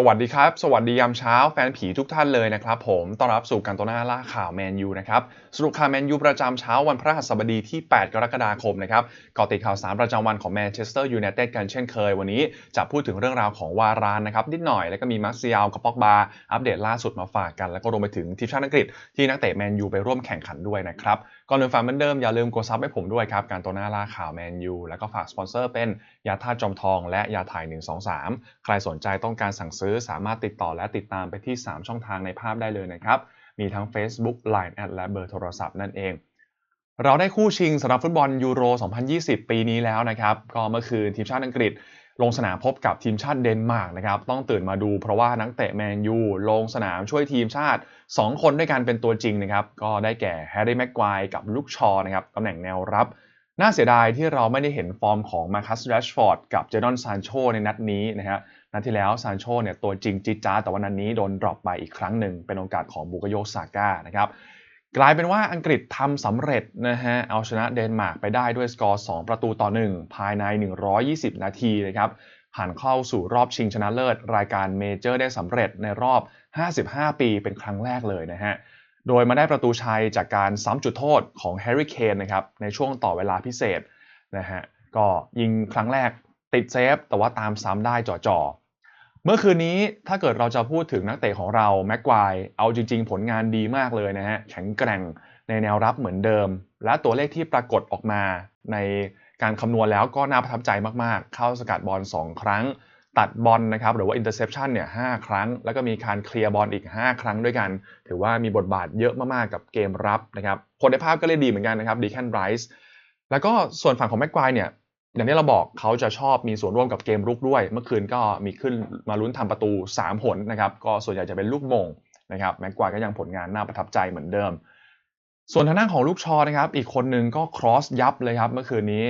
สวัสดีครับ สวัสดียามเช้าแฟนผีทุกท่านเลยนะครับผมต้อนรับสู่การตัวหน้าล่าข่าวแมนยูนะครับสรุปข่าวแมนยูประจำเช้าวันพฤหัสบดีที่ 8 กรกฎาคมนะครับก่อติดข่าวสารประจำวันของแมนเชสเตอร์ยูไนเต็ดกันเช่นเคย วันนี้จะพูดถึงเรื่องราวของวารานนะครับนิดหน่อยแล้วก็มีมาร์เซียลกับป็อกบาอัปเดตล่าสุดมาฝากกัน แล้วก็รวมไปถึงทีมชาติอังกฤษที่นักเตะแมนยูไปร่วมแข่งขันด้วยนะครับ ก่อนอื่นฟังเหมือนเดิมอย่าลืมกดซับให้ผมด้วยครับ การตัวหน้าล่าข่าวแมนยูแล้วก็ฝากสปอนเซอร์เป็นยาธาตุจอมทองและยาถ่าย 123 ใครสนใจต้องการสั่งซื้อสามารถติดต่อและติดตามไปที่ 3 ช่องทางในภาพได้เลยนะครับ มีทั้ง Facebook Line แอดและเบอร์โทรศัพท์นั่นเอง เราได้คู่ชิงสำหรับฟุตบอลยูโร 2020 ปีนี้แล้วนะครับ ก็เมื่อคืนทีมชาติอังกฤษ ลงสนามพบกับทีมชาติเดนมาร์กนะครับต้องตื่นมาดูเพราะว่านักเตะแมนยูลงสนามช่วยทีมชาติ 2 คนด้วยกันเป็นตัวจริงนะครับก็ได้แก่แฮร์รี่แม็กควายกับลูกชอนะครับตำแหน่งแนวรับ น่าเสียดายที่เราไม่ได้เห็นฟอร์มของมาคัสแรชฟอร์ดกับเจดอนซานโชในนัดนี้นะฮะนัดที่แล้วซานโชเนี่ยตัวจริงจิจ้าแต่วันนั้นนี้โดนดรอปไปอีกครั้งหนึ่งเป็นโอกาสของบุกโยซาก้านะครับ กลายเป็นว่าอังกฤษทำสำเร็จนะฮะ เอาชนะเดนมาร์กไปได้ด้วยสกอร์ 2 ประตูต่อ 1 ภายใน 120 นาทีนะครับ ผ่านเข้าสู่รอบชิงชนะเลิศ รายการเมเจอร์ได้สำเร็จในรอบ 55 ปีเป็นครั้งแรกเลยนะฮะ โดยมาได้ประตูชัยจากการซ้ำจุดโทษของแฮร์รี่เคนนะครับ ในช่วงต่อเวลาพิเศษนะฮะ ก็ยิงครั้งแรกติดเซฟ แต่ว่าตามซ้ำได้จ่อๆ เมื่อคืนนี้ถ้าเกิดเราจะพูดถึงนักเตะของเราแม็กควายเอาจริง ๆ ผลงานดีมากเลยนะฮะแข็งแกร่งในแนวรับเหมือนเดิม และตัวเลขที่ปรากฏออกมาในการคำนวณแล้วก็น่าประทับใจมากๆ เข้าสกัดบอล 2 ครั้ง ตัดบอลนะครับหรือว่าอินเตอร์เซปชันเนี่ยหครั้ง แล้วก็มีการเคลียร์บอลอีก 5 ครั้งด้วยกัน ถือว่ามีบทบาทเยอะมากๆกับเกมรับนะครับคนในภาพก็เล่นดีเหมือนกันนะครับดีแคนไรส์แล้วก็ส่วนฝั่งของแม็กควายเนี่ย อย่างที่เราบอกเขาจะชอบมีส่วนร่วมกับเกมรุกด้วย เมื่อคืนก็มีขึ้นมาลุ้นทำประตู 3 ผลนะครับ ก็ส่วนใหญ่จะเป็นลูกมงนะครับแม็กควายก็ยังผลงานน่าประทับใจเหมือนเดิม ส่วนทางด้านของลูกชอนะครับ อีกคนหนึ่งก็ครอสยับเลยครับ เมื่อคืนนี้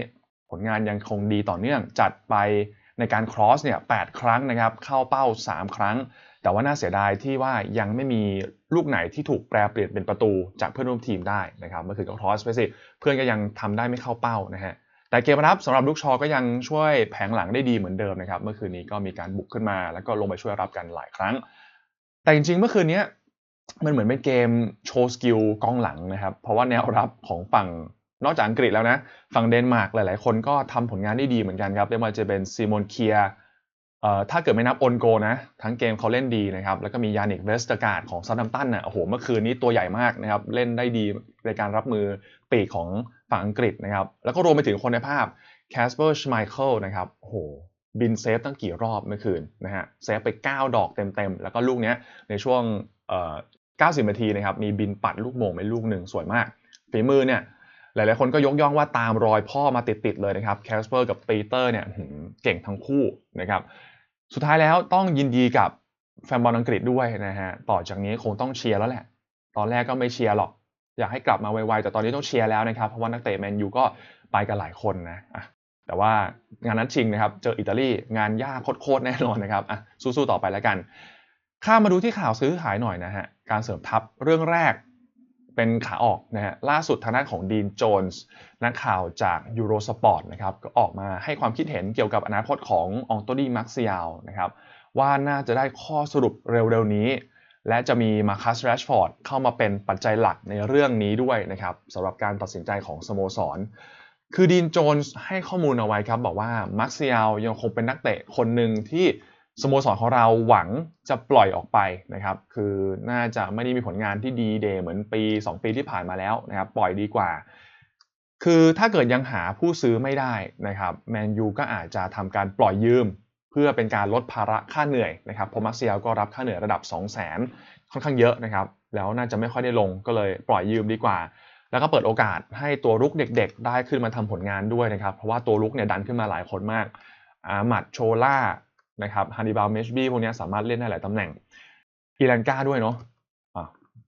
ผลงานยังคงดีต่อเนื่องจัดไปในการครอสเนี่ยแครั้งนะครับ เข้าเป้า 3 ครั้ง แต่ว่าน่าเสียดายที่ว่ายังไม่มีลูกไหนที่ถูกแปลเปลี่ยนเป็นประตูจากเพื่อนร่วมทีมได้นะครับเมื่อคืนก็ครอสไปสิเพื่อนก็ยังทำได้ไม่เข้าเป้านะฮะ แต่เกมรับสำหรับลูกชอก็ยังช่วยแผงหลังได้ดีเหมือนเดิมนะครับ เมื่อคืนนี้ก็มีการบุกขึ้นมา แล้วก็ลงไปช่วยรับกันหลายครั้ง แต่จริงๆ เมื่อคืนนี้มันเหมือนเป็นเกมโชว์สกิลกองหลังนะครับ เพราะว่าแนวรับของฝั่งนอกจากอังกฤษแล้วนะ ฝั่งเดนมาร์กหลายๆ คนก็ทำผลงานได้ดีเหมือนกันครับไม่ว่าจะเป็นซีมอนเคียร์ ถ้าเกิดไม่นับโอนโกนะ ทั้งเกมเขาเล่นดีนะครับ แล้วก็มียานิกเวสต์การ์ดของซาดัมตันนะโอ้โหเมื่อคืนนี้ตัวใหญ่มากนะครับ เล่นได้ดีในการรับมือปีกของฝั่งอังกฤษนะครับ แล้วก็รวมไปถึงคนในภาพแคสเปอร์ชไมเคิลนะครับโอ้โหบินเซฟตั้งกี่รอบเมื่อคืนนะฮะเซฟไป 9 ดอกเต็มๆ แล้วก็ลูกเนี้ยในช่วงเอ่อ90 นาทีนะครับ มีบินปัดลูกโมงไปลูกหนึ่งสวยมาก ฝีมือเนี่ยหลายๆ คนก็ยกย่องว่าตามรอยพ่อมาติด ๆ เลยนะครับแคสเปอร์กับปีเตอร์เนี่ยเก่งทั้งคู่นะครับ สุดท้ายแล้วต้องยินดีกับแฟนบอลอังกฤษด้วยนะฮะต่อจากนี้คงต้องเชียร์แล้วแหละ ตอนแรกก็ไม่เชียร์หรอก อยากให้กลับมาไวๆแต่ตอนนี้ต้องเชียร์แล้วนะครับเพราะว่านักเตะแมนยูก็ไปกันหลายคนนะะแต่ว่างานนัดชิงนะครับ เจออิตาลีงานยากโคตรแน่นอนนะครับอะสู้ๆต่อไปแล้วกัน ข้ามาดูที่ข่าวซื้อขายหน่อยนะฮะการเสริมทัพเรื่องแรก เป็นขาออกนะฮะล่าสุดทางด้านของดีนโจนส์นักข่าวจากยูโรสปอร์ตนะครับก็ออกมาให้ความคิดเห็นเกี่ยวกับอนาคตขององโตดีมาร์กซิยาลนะครับว่าน่าจะได้ข้อสรุปเร็วๆนี้ และจะมีมาคัสแรชฟอร์ดเข้ามาเป็นปัจจัยหลักในเรื่องนี้ด้วยนะครับสำหรับการตัดสินใจของสโมสร คือดีนโจนส์ให้ข้อมูลเอาไว้ครับบอกว่ามาร์กซิยาลยังคงเป็นนักเตะคนหนึ่งที่ สโมสรของเราหวังจะปล่อยออกไปนะครับ คือน่าจะไม่ได้มีผลงานที่ดีเดย์เหมือนปี 2 ปีที่ผ่านมาแล้วนะครับปล่อยดีกว่า คือถ้าเกิดยังหาผู้ซื้อไม่ได้นะครับแมนยูก็อาจจะทำการปล่อยยืม เพื่อเป็นการลดภาระค่าเหนื่อยนะครับเพราะมาร์เซียลก็รับค่าเหนื่อยระดับ 2 0 0 0 0 0ค่อนข้างเยอะนะครับ แล้วน่าจะไม่ค่อยได้ลงก็เลยปล่อยยืมดีกว่า แล้วก็เปิดโอกาสให้ตัวรุกเด็ก ๆ ได้ขึ้นมาทำผลงานด้วยนะครับ เพราะว่าตัวรุกเนี่ยดันขึ้นมาหลายคนมากอามัดโชล่า นะครับฮันนิบาลเมชบีพวกนี้สามารถเล่นได้หลายตำแหน่งอีแลนกาด้วยเนาะ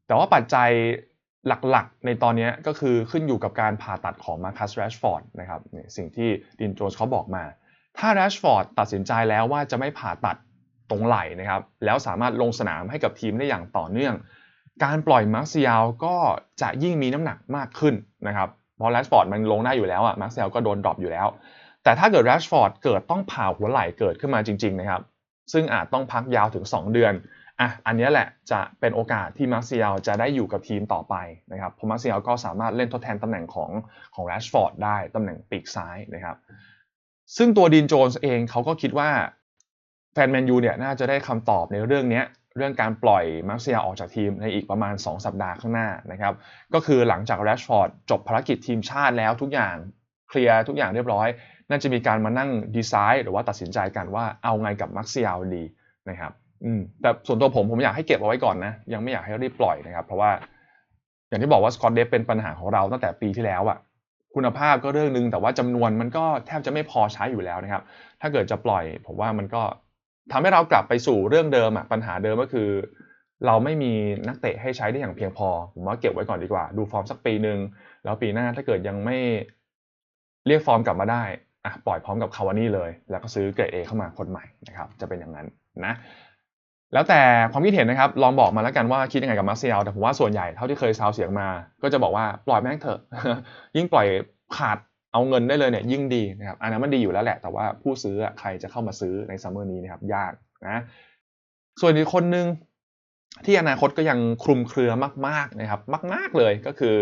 แต่ว่าปัจจัยหลักๆ ในตอนนี้ก็คือขึ้นอยู่กับการผ่าตัดของมาคัสแรชฟอร์ดนะครับสิ่งที่ดินโจนส์เขาบอกมา ถ้าแรชฟอร์ดตัดสินใจแล้วว่าจะไม่ผ่าตัดตรงไหล่นะครับ แล้วสามารถลงสนามให้กับทีมได้อย่างต่อเนื่อง การปล่อยมาร์เซียลก็จะยิ่งมีน้ำหนักมากขึ้นนะครับ เพราะแรชฟอร์ดมันลงได้อยู่แล้วอะมาร์เซียลก็โดนดรอปอยู่แล้ว แต่ถ้าเกิดแรชฟอร์ดเกิดต้องผ่าหัวไหล่เกิดขึ้นมาจริงๆนะครับซึ่งอาจต้องพักยาวถึง 2 เดือนอะอันนี้แหละจะเป็นโอกาสที่มาร์เซียลจะได้อยู่กับทีมต่อไปนะครับเพราะมาร์เซียลก็สามารถเล่นทดแทนตำแหน่งของของแรชฟอร์ดได้ตำแหน่งปีกซ้ายนะครับซึ่งตัวดีนโจนส์เองเขาก็คิดว่าแฟนแมนยูเนี่ยน่าจะได้คำตอบในเรื่องนี้เรื่องการปล่อยมาร์เซียออกจากทีมในอีกประมาณ 2 สัปดาห์ข้างหน้านะครับก็คือหลังจากแรชฟอร์ดจบภารกิจทีมชาติแล้วทุกอย่างเคลียร์ทุกอย่างเรียบร้อย น่าจะมีการมานั่งดีไซน์หรือว่าตัดสินใจกันว่าเอาไงกับมาร์เซียดีนะครับอืมแต่ส่วนตัวผมผมอยากให้เก็บเอาไว้ก่อนนะ ยังไม่อยากให้รีบปล่อยนะครับ เพราะว่าอย่างที่บอกว่าสกอตเดฟเป็นปัญหาของเราตั้งแต่ปีที่แล้วอะคุณภาพก็เรื่องนึง แต่ว่าจำนวนมันก็แทบจะไม่พอใช้อยู่แล้วนะครับ ถ้าเกิดจะปล่อย ผมว่ามันก็ทำให้เรากลับไปสู่เรื่องเดิมอะปัญหาเดิมก็คือ เราไม่มีนักเตะให้ใช้ได้อย่างเพียงพอ ผมว่าเก็บไว้ก่อนดีกว่า ดูฟอร์มสักปีหนึ่งแล้วปีหน้าถ้าเกิดยังไม่เรียกฟอร์มกลับมาได้ อะปล่อยพร้อมกับคาวานี่เลย แล้วก็ซื้อเกรดเอเข้ามาคนใหม่นะครับจะเป็นอย่างนั้นนะแล้วแต่ความคิดเห็นนะครับลองบอกมาแล้วกันว่าคิดยังไงกับมาเซียลแต่ผมว่าส่วนใหญ่เท่าที่เคยซาวเสียงมา ก็จะบอกว่าปล่อยแม่งเถอะ ยิ่งปล่อยขาดเอาเงินได้เลยเนี่ยยิ่งดีนะครับอันนั้นมันดีอยู่แล้วแหละ แต่ว่าผู้ซื้อใครจะเข้ามาซื้อในซัมเมอร์นี้นะครับยากนะส่วนอีกคนนึงที่อนาคตก็ยังคลุมเครือมาก ๆนะครับ มาก ๆเลยก็คือ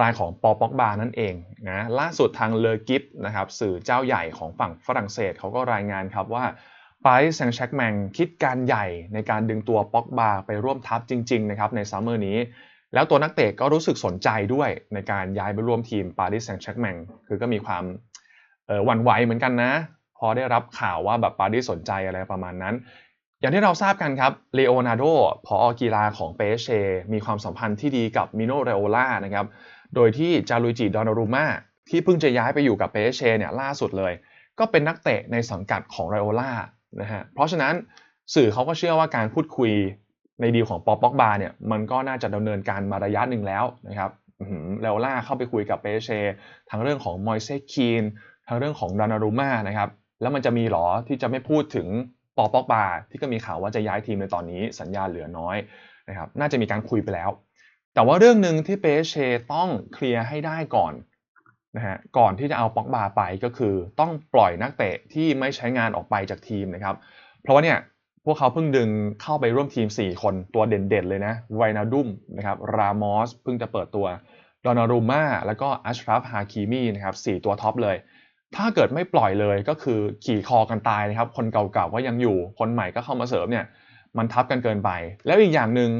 รายของปอป็อกบานั่นเองนะล่าสุดทางเลอกิฟนะครับสื่อเจ้าใหญ่ของฝั่งฝรั่งเศสเขาก็รายงานครับว่าปารีสแซงต์แชร์กแมงคิดการใหญ่ในการดึงตัวป็อกบาไปร่วมทัพจริงๆนะครับในซัมเมอร์นี้ แล้วตัวนักเตะก็รู้สึกสนใจด้วยในการย้ายไปร่วมทีมปารีสแซงต์แชร์กแมงคือก็มีความหวั่นไหวเหมือนกันนะ พอได้รับข่าวว่าแบบปารีสสนใจอะไรประมาณนั้น อย่างที่เราทราบกันครับเลโอนาร์โดพอกีฬาของเปเชมีความสัมพันธ์ที่ดีกับมิโนเรโอล่านะครับ โดยที่จารุจิดอนารูมาที่เพิ่งจะย้ายไปอยู่กับเปเชเนี่ยล่าสุดเลย ก็เป็นนักเตะในสังกัดของไรโอล่านะฮะเพราะฉะนั้นสื่อเขาก็เชื่อว่าการพูดคุยในดีของปอป็อกบาเนี่ยมันก็น่าจะดำเนินการมาระยะหนึ่งแล้วนะครับเรโอล่าเข้าไปคุยกับเปเชทั้งเรื่องของมอยเซคีนทั้งเรื่องของดานารูมานะครับแล้วมันจะมีหรอที่จะไม่พูดถึงปอป็อกบาที่ก็มีข่าวว่าจะย้ายทีมในตอนนี้สัญญาเหลือน้อยนะครับน่าจะมีการคุยไปแล้ว แต่ว่าเรื่องหนึ่งที่เปเชต้องเคลียร์ให้ได้ก่อนนะฮะก่อนที่จะเอาป็อกบาไปก็คือต้องปล่อยนักเตะที่ไม่ใช้งานออกไปจากทีมนะครับ เพราะว่าเนี่ยพวกเขาเพิ่งดึงเข้าไปร่วมทีม 4 คนตัวเด่นๆเลยนะไวนาดุมนะครับรามอสเพิ่งจะเปิดตัวดอนารูมาแล้วก็อัชราฟฮาคิมีนะครับสตัวท็อปเลย ถ้าเกิดไม่ปล่อยเลยก็คือขี่คอกันตายนะครับ คนเก่าๆก็ยังอยู่คนใหม่ก็เข้ามาเสริมเนี่ยมันทับกันเกินไป แล้วอีกอย่างหนึ่ง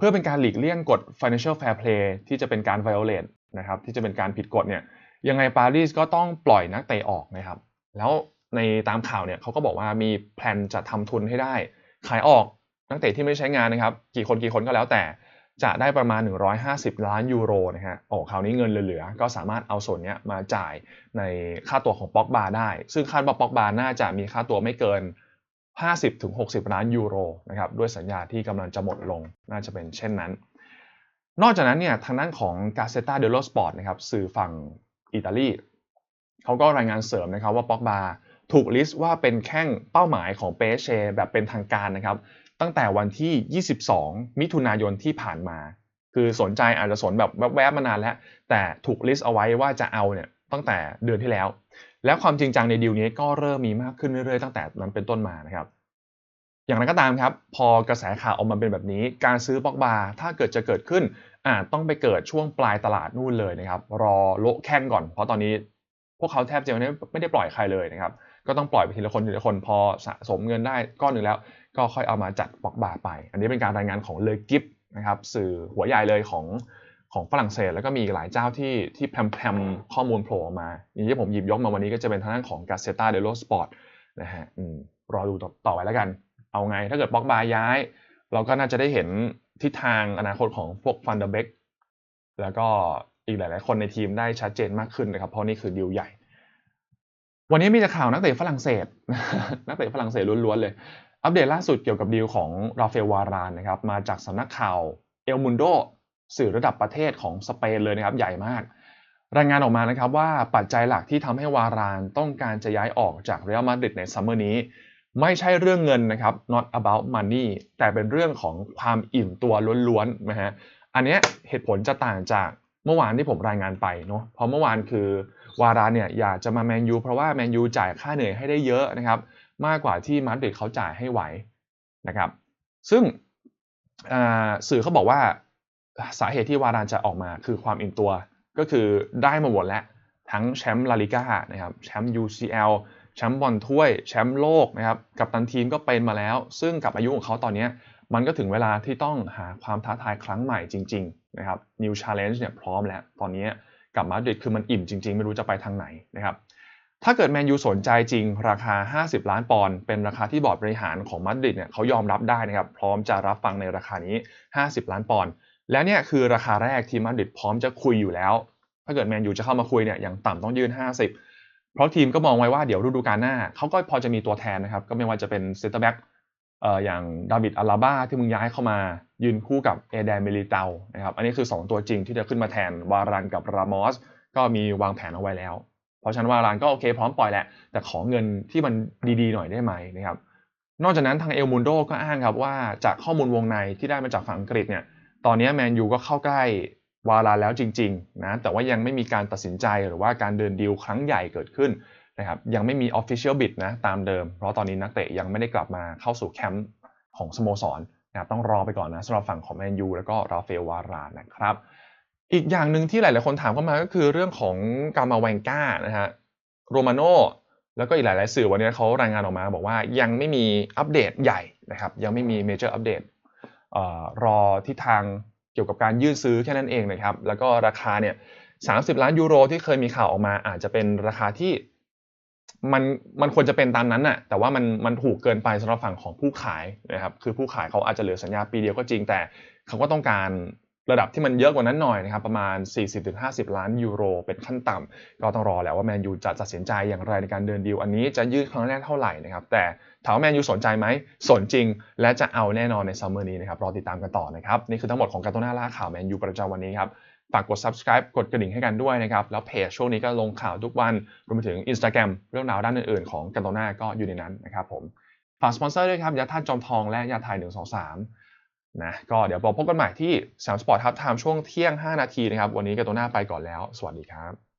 เพื่อเป็นการหลีกเลี่ยงกฎ financial fair play ที่จะเป็นการ violate นะครับที่จะเป็นการผิดกฎเนี่ยยังไงปารีสก็ต้องปล่อยนักเตะออกนะครับ แล้วในตามข่าวเนี่ยเขาก็บอกว่ามีแผนจะทำทุนให้ได้ ขายออกนักเตะที่ไม่ใช้งานนะครับ กี่คนกี่คนก็แล้วแต่จะได้ประมาณ 150 ล้านยูโรนะฮะโอ้คราวนี้เงินเหลือๆ ก็สามารถเอาส่วนนี้มาจ่ายในค่าตัวของป็อกบาได้ ซึ่งคาดว่าป็อกบาน่าจะมีค่าตัวไม่เกิน 50-60 ล้านยูโรนะครับด้วยสัญญาที่กำลังจะหมดลงน่าจะเป็นเช่นนั้น นอกจากนั้นเนี่ยทางด้านของ Gazzetta dello Sport นะครับสื่อฝั่งอิตาลีเขาก็รายงานเสริมนะครับว่าป็อกบาถูกลิสต์ว่าเป็นแข้งเป้าหมายของเปเชแบบเป็นทางการนะครับ ตั้งแต่วันที่ 22 มิถุนายนที่ผ่านมา คือสนใจอาจจะสนแบบแวบๆมานานแล้ว แต่ถูกลิสต์เอาไว้ว่าจะเอาเนี่ยตั้งแต่เดือนที่แล้ว แล้วความจริงจังในดีลนี้ก็เริ่มมีมากขึ้นเรื่อยๆตั้งแต่นั้นเป็นต้นมานะครับ อย่างไรก็ตามครับ พอกระแสข่าวออกมาเป็นแบบนี้ การซื้อป็อกบาร์ถ้าเกิดจะเกิดขึ้นอาจต้องไปเกิดช่วงปลายตลาดนู่นเลยนะครับรอโลแข้งก่อน เพราะตอนนี้พวกเขาแทบจะไม่ได้ปล่อยใครเลยนะครับก็ต้องปล่อยไปทีละคนทีละคนพอสะสมเงินได้ก้อนหนึ่งแล้ว ก็ค่อยเอามาจัดปอกบาร์ไป อันนี้เป็นการรายงานของเลกิฟนะครับสื่อหัวใหญ่เลยของ ของฝรั่งเศส แล้วก็มีหลายเจ้าที่ที่แพรมๆข้อมูลโผล่ออกมา อย่างที่ผมหยิบยกมาวันนี้ก็จะเป็นทางด้านของ Gazzetta dello Sport นะฮะรอดูต่อไปแล้วกัน เอาไงถ้าเกิดปอกบาย้าย เราก็น่าจะได้เห็นทิศทางอนาคตของพวกฟันเดอร์เบกแล้วก็อีกหลายๆ คนในทีมได้ชัดเจนมากขึ้นนะครับ เพราะนี่คือดีลใหญ่ วันนี้มีแต่ข่าวนักเตะฝรั่งเศส นักเตะฝรั่งเศสล้วนๆเลย อัปเดตล่าสุดเกี่ยวกับดีลของราฟาเอลวารานนะครับ มาจากสำนักข่าวเอลมุนโด สื่อระดับประเทศของสเปนเลยนะครับใหญ่มาก รายงานออกมานะครับว่าปัจจัยหลักที่ทำให้วารานต้องการจะย้ายออกจากเรอัลมาดริดในซัมเมอร์นี้ ไม่ใช่เรื่องเงินนะครับ not about money แต่เป็นเรื่องของความอิ่มตัวล้วนๆนะฮะอันนี้เหตุผลจะต่างจากเมื่อวานที่ผมรายงานไปเนาะเพราะเมื่อวานคือวารานเนี่ยอยากจะมาแมนยูเพราะว่าแมนยูจ่ายค่าเหนื่อยให้ได้เยอะนะครับ มากกว่าที่มาดริดเขาจ่ายให้ไหวนะครับ ซึ่งสื่อเขาบอกว่า สาเหตุที่วารานจะออกมาคือความอิ่มตัว ก็คือได้มาหมดแล้ว ทั้งแชมป์ลาลิก้านะครับแชมป์ UCL แชมป์บอลถ้วย แชมป์โลกนะครับกับตันทีมก็เป็นมาแล้ว ซึ่งกับอายุของเขาตอนนี้มันก็ถึงเวลาที่ต้องหาความท้าทายครั้งใหม่จริงๆนะครับ New Challenge เนี่ยพร้อมแล้วตอนนี้กับมาดริดคือมันอิ่มจริงๆ ไม่รู้จะไปทางไหนนะครับถ้าเกิดแมนยูสนใจจริงราคา 50 ล้านปอนด์เป็นราคาที่บอร์ดบริหารของมาดริดเนี่ยเขายอมรับได้นะครับพร้อมจะรับฟังในราคานี้ 50 ล้านปอนด์ และเนี่ยคือราคาแรกที่มาดริดพร้อมจะคุยอยู่แล้ว ถ้าเกิดแมนยูจะเข้ามาคุยเนี่ยอย่างต่ำต้องยื่น 50 เพราะทีมก็มองไว้ว่าเดี๋ยวฤดูกาลหน้าเขาก็พอจะมีตัวแทนนะครับ ก็ไม่ว่าจะเป็นเซนเตอร์แบ็กอย่างดาวิดอาราบ้าที่มึงย้ายเข้ามายืนคู่กับเอเดนเมลิเตานะครับอันนี้คือ 2 ตัวจริงที่จะขึ้นมาแทนวารันกับรามอสก็มีวางแผนเอาไว้แล้ว เพราะฉะนั้นวารานก็โอเคพร้อมปล่อยแหละ แต่ขอเงินที่มันดีๆหน่อยได้ไหมนะครับนอกจากนั้นทางเอลมุนโดก็อ้างครับว่าจากข้อมูลวงในที่ได้มาจากฝั่งอังกฤษเนี่ย ตอนนี้แมนยูก็เข้าใกล้วาราแล้วจริงๆนะแต่ว่ายังไม่มีการตัดสินใจหรือว่าการเดินดีลครั้งใหญ่เกิดขึ้นนะครับยังไม่มี Official Bid นะตามเดิม เพราะตอนนี้นักเตะยังไม่ได้กลับมาเข้าสู่แคมป์ของสโมสรนะครับต้องรอไปก่อนนะสำหรับฝั่งของแมนยูแล้วก็ราฟเฟลวารานนะครับ อีกอย่างหนึ่งที่หลาย ๆ คนถามเข้ามาก็คือเรื่องของกามาแวงก้านะฮะโรมาโนแล้วก็อีกหลาย ๆ สื่อวันนี้เขารายงานออกมา บอกว่ายังไม่มีอัปเดตใหญ่นะครับยังไม่มีเมเจอร์อัปเดต รอทิศทางเกี่ยวกับการยื่นซื้อแค่นั้นเองนะครับ แล้วก็ราคาเนี่ยสาล้านยูโรที่เคยมีข่าวออกมาอาจจะเป็นราคาที่มันมันควรจะเป็นตามนั้นน่ะ แต่ว่ามันมันถูกเกินไปสำหรับฝั่งของผู้ขายนะครับ คือผู้ขายเขาอาจจะเหลือสัญญาปีเดียวก็จริงแต่เขาก็ต้องการ ระดับที่มันเยอะกว่านั้นหน่อยนะครับประมาณ 40-50 ล้านยูโร เป็นขั้นต่ำก็ต้องรอแล้วว่าแมนยูจะตัดสินใจอย่างไรในการเดินดีลอันนี้จะยืดครั้งแรกเท่าไหร่นะครับแต่ถามว่าแมนยูสนใจไหมสนจริง และจะเอาแน่นอนในซัมเมอร์นี้นะครับรอติดตามกันต่อนะครับนี่คือทั้งหมดของการต้นหน้าล่าข่าวแมนยูประจำวันนี้ครับฝากกด subscribe กดกระดิ่งให้กันด้วยนะครับ แล้วเพจช่วงนี้ก็ลงข่าวทุกวันรวมไปถึง Instagram เรื่องราวด้านอื่นๆ ของกันโตนาก็อยู่ในนั้นนะครับผม ฝากสปอนเซอร์ด้วยครับ ยาท่าจอมทองและยาไทย 123 นะก็เดี๋ยวพบกันใหม่ที่สามสปอร์ตทับไทม์ช่วงเที่ยง 5 นาทีนะครับ วันนี้กับตัวหน้าไปก่อนแล้ว สวัสดีครับ